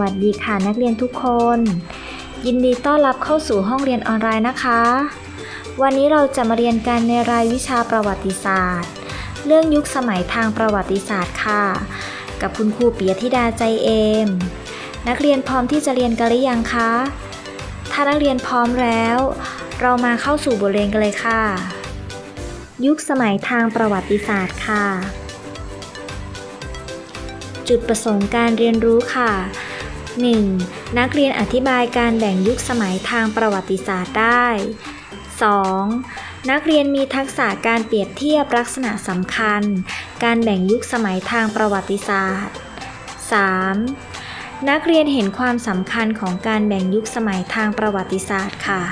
วัสดีค่ะนักเรียนทุกคน ยินดีต้อนรับเข้าสู่ห้องเรียนออนไลน์นะคะ วันนี้เราจะมาเรียนกันในรายวิชาประวัติศาสตร์ เรื่องยุคสมัยทางประวัติศาสตร์ค่ะ กับคุณครูปิยธิดาใจเอม นักเรียนพร้อมที่จะเรียนกันหรือยังคะ ถ้านักเรียนพร้อมแล้ว เรามาเข้าสู่บทเรียนกันเลยค่ะ ยุคสมัยทางประวัติศาสตร์ค่ะจุดประสงค์การเรียนรู้ค่ะ 1. นักเรียนอธิบายการแบ่งยุคสมัยทางประวัติศาสตร์ได้ 2. นักเรียนมีทักษะการเปรียบเทียบลักษณะสำคัญ การแบ่งยุคสมัยทางประวัติศาสตร์ 3. นักเรียนเห็นความสำคัญของการแบ่งยุคสมัยทางประวัติศาสตร์ค่ะ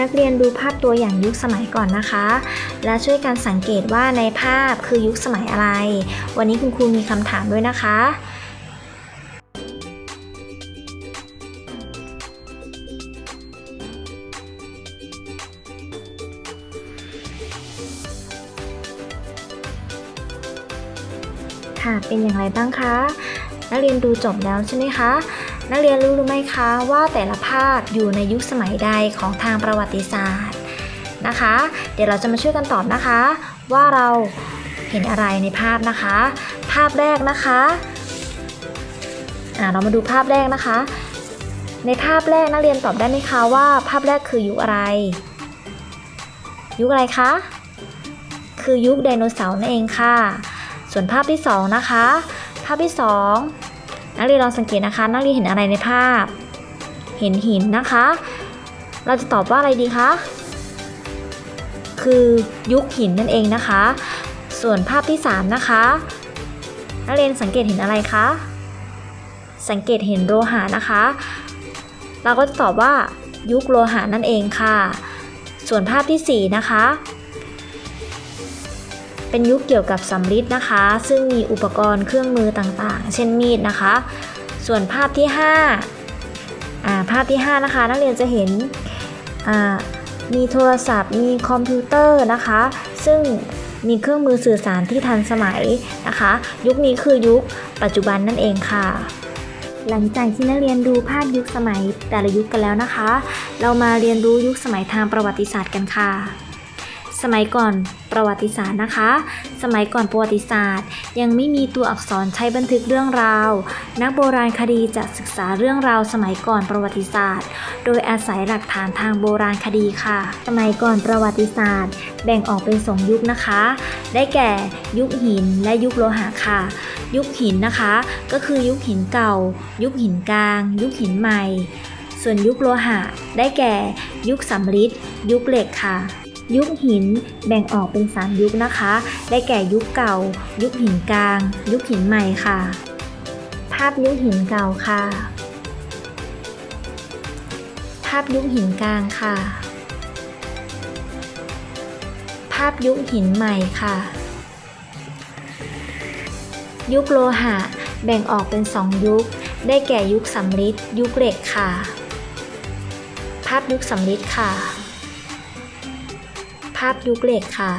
นักเรียนดูภาพตัวอย่างยุคสมัยก่อนนะคะ และช่วยกันสังเกตว่าในภาพคือยุคสมัยอะไร วันนี้คุณครูมีคำถามด้วยนะคะ ค่ะ เป็นอย่างไรบ้างคะ นักเรียนดูจบแล้วใช่ไหมคะ นักเรียนรู้หรือไม่คะว่าแต่ละภาพอยู่ในยุคสมัยใดของทางประวัติศาสตร์นะคะ เดี๋ยวเราจะมาช่วยกันตอบนะคะ ว่าเราเห็นอะไรในภาพนะคะ ภาพแรกนะคะเรามาดูภาพแรกนะคะ ในภาพแรกนักเรียนตอบได้ไหมคะว่า ภาพแรกคือยุคอะไร ยุคอะไรคะ คือยุคไดโนเสาร์นั่นเองค่ะ ส่วนภาพที่สองนะคะ ภาพที่สองนักเรียนลองสังเกตนะคะ นักเรียนเห็นอะไรในภาพ เห็นหินนะคะ เราจะตอบว่าอะไรดีคะคือยุคหินนั่นเองนะคะ ส่วนภาพที่ 3 นะคะ นักเรียนสังเกตเห็นอะไรคะ สังเกตเห็นโลหะนะคะ เราก็จะตอบว่ายุคโลหะนั่นเองค่ะ ส่วนภาพที่ 4 นะคะ เป็นยุคเกี่ยวกับสำริดนะคะ ซึ่งมีอุปกรณ์เครื่องมือต่างๆ เช่นมีดนะคะ ส่วนภาพที่5อ่าภาพที่ 5 นะคะ นักเรียนจะเห็นอ่ามีโทรศัพท์ มีคอมพิวเตอร์นะคะ ซึ่งมีเครื่องมือสื่อสารที่ทันสมัยนะคะ ยุคนี้คือยุคปัจจุบันนั่นเองค่ะ หลังจากที่นักเรียนดูภาพยุคสมัยแต่ละยุคกันแล้วนะคะ เรามาเรียนรู้ยุคสมัยทางประวัติศาสตร์กันค่ะ สมัยก่อนประวัติศาสตร์นะคะ สมัยก่อนประวัติศาสตร์ ยังไม่มีตัวอักษรใช้บันทึกเรื่องราว นักโบราณคดีจะศึกษาเรื่องราวสมัยก่อนประวัติศาสตร์ โดยอาศัยหลักฐานทางโบราณคดีค่ะ สมัยก่อนประวัติศาสตร์ แบ่งออกเป็นสองยุคนะคะ ได้แก่ยุคหินและยุคโลหะค่ะ ยุคหินนะคะ ก็คือยุคหินเก่า ยุคหินกลาง ยุคหินใหม่ ส่วนยุคโลหะ ได้แก่ ยุคสำริดยุคเหล็กค่ะ ยุคหินแบ่งออกเป็น 3 ยุคนะคะ ได้แก่ยุคเก่า ยุคหินกลาง ยุคหินใหม่ค่ะ ภาพยุคหินเก่าค่ะ ภาพยุคหินกลางค่ะ ภาพยุคหินใหม่ค่ะ ยุคโลหะ แบ่งออกเป็น 2 ยุค ได้แก่ยุคสำริดยุคเหล็กค่ะ ภาพยุคสำริดค่ะาพยุคเหล็กค่ะ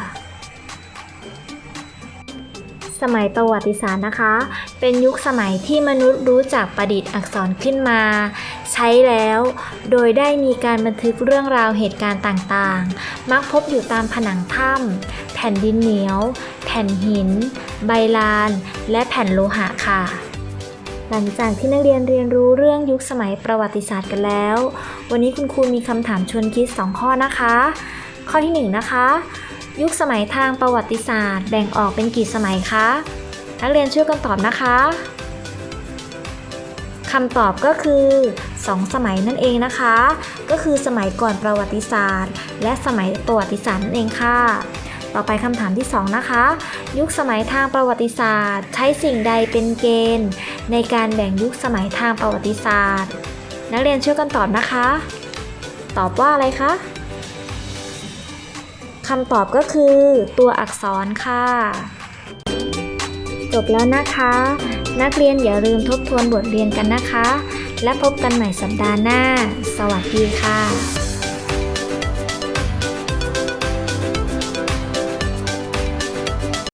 สมัยประวัติศาสตร์นะคะ เป็นยุคสมัยที่มนุษย์รู้จักประดิษฐ์อักษรขึ้นมา ใช้แล้ว โดยได้มีการบันทึกเรื่องราวเหตุการณ์ต่างๆ มักพบอยู่ตามผนังถ้ำแผ่นดินเหนียว แผ่นหิน ใบลาน และแผ่นโลหะค่ะหลังจากที่นักเรียนเรียนรู้เรื่องยุคสมัยประวัติศาสตร์กันแล้ว วันนี้คุณครูมีคำถามชวนคิด 2 ข้อนะคะ ข้อที่1นะคะ ยุคสมัยทางประวัติศาสตร์ แบ่งออกเป็นกี่สมัยคะนักเรียนช่วยกันตอบนะคะคำตอบก็คือ 2 สมัยนั่นเองนะคะ ก็คือสมัยก่อนประวัติศาสตร์ และสมัยประวัติศาสตร์นั่นเองค่ะ ต่อไปคำถามที่ 2 นะคะ ยุคสมัยทางประวัติศาสตร์ ใช้สิ่งใดเป็นเกณฑ์ ในการแบ่งยุคสมัยทางประวัติศาสตร์ นักเรียนช่วยกันตอบนะคะ ตอบว่าอะไรคะ คำตอบก็คือตัวอักษรค่ะ จบแล้วนะคะ นักเรียนอย่าลืมทบทวนบทเรียนกันนะคะ และพบกันใหม่สัปดาห์หน้า สวัสดีค่ะ